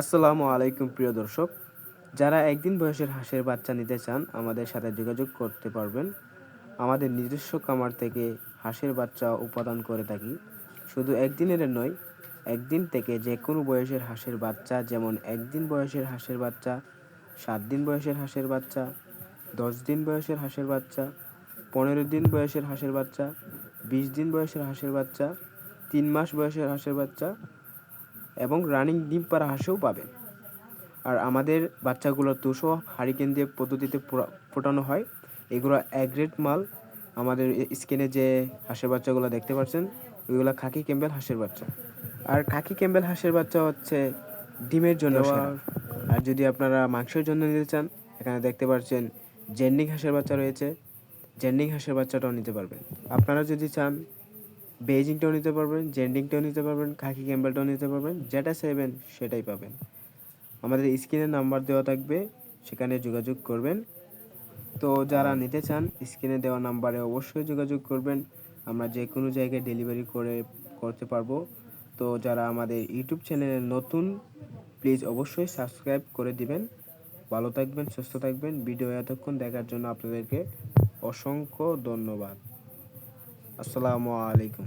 আসসালামু আলাইকুম, প্রিয় দর্শক। যারা একদিন বয়সের হাঁসের বাচ্চা নিতে চান, আমাদের সাথে যোগাযোগ করতে পারবেন। আমাদের নিজস্ব কামার থেকে হাঁসের বাচ্চা উপাদান করে থাকি। শুধু একদিনের নয়, একদিন থেকে যে কোনো বয়সের হাঁসের বাচ্চা, যেমন একদিন বয়সের হাঁসের বাচ্চা, সাত দিন বয়সের হাঁসের বাচ্চা, দশ দিন বয়সের হাঁসের বাচ্চা, পনেরো দিন বয়সের হাঁসের বাচ্চা, বিশ দিন বয়সের হাঁসের বাচ্চা, তিন মাস বয়সের হাঁসের বাচ্চা এবং রানিং ডিম পাড়া হাঁসও পাবেন। আর আমাদের বাচ্চাগুলো দুশো হারিকেন দিয়ে পদ্ধতিতে ফোটানো হয়। এগুলো অ্যাগ্রেড মাল। আমাদের স্কিনে যে হাঁসের বাচ্চাগুলো দেখতে পাচ্ছেন ওইগুলো খাকি ক্যাম্বেল হাঁসের বাচ্চা। আর খাকি ক্যাম্বেল হাঁসের বাচ্চা হচ্ছে ডিমের জন্য আর যদি আপনারা মাংসের জন্য নিতে চান এখানে দেখতে পাচ্ছেন জেন্ডিং হাঁসের বাচ্চা রয়েছে। জেন্ডিং হাঁসের বাচ্চাটাও নিতে পারবেন। আপনারা যদি চান বেজিংটাও নিতে পারবেন, জেন্ডিংটাও নিতে পারবেন, খাকি ক্যাম্বেলটাও নিতে পারবেন, যেটা চাইবেন সেটাই পাবেন। আমাদের স্ক্রিনে নাম্বার দেওয়া থাকবে, সেখানে যোগাযোগ করবেন। তো যারা নিতে চান, স্ক্রিনে দেওয়া নাম্বারে অবশ্যই যোগাযোগ করবেন। আমরা যে কোনো জায়গায় ডেলিভারি করে, করতে পারব। তো যারা আমাদের ইউটিউব চ্যানেলে নতুন, প্লিজ অবশ্যই সাবস্ক্রাইব করে দিবেন। ভালো থাকবেন, সুস্থ থাকবেন। ভিডিও এতক্ষণ দেখার জন্য আপনাদেরকে অসংখ্য ধন্যবাদ। আসসালামু আলাইকুম।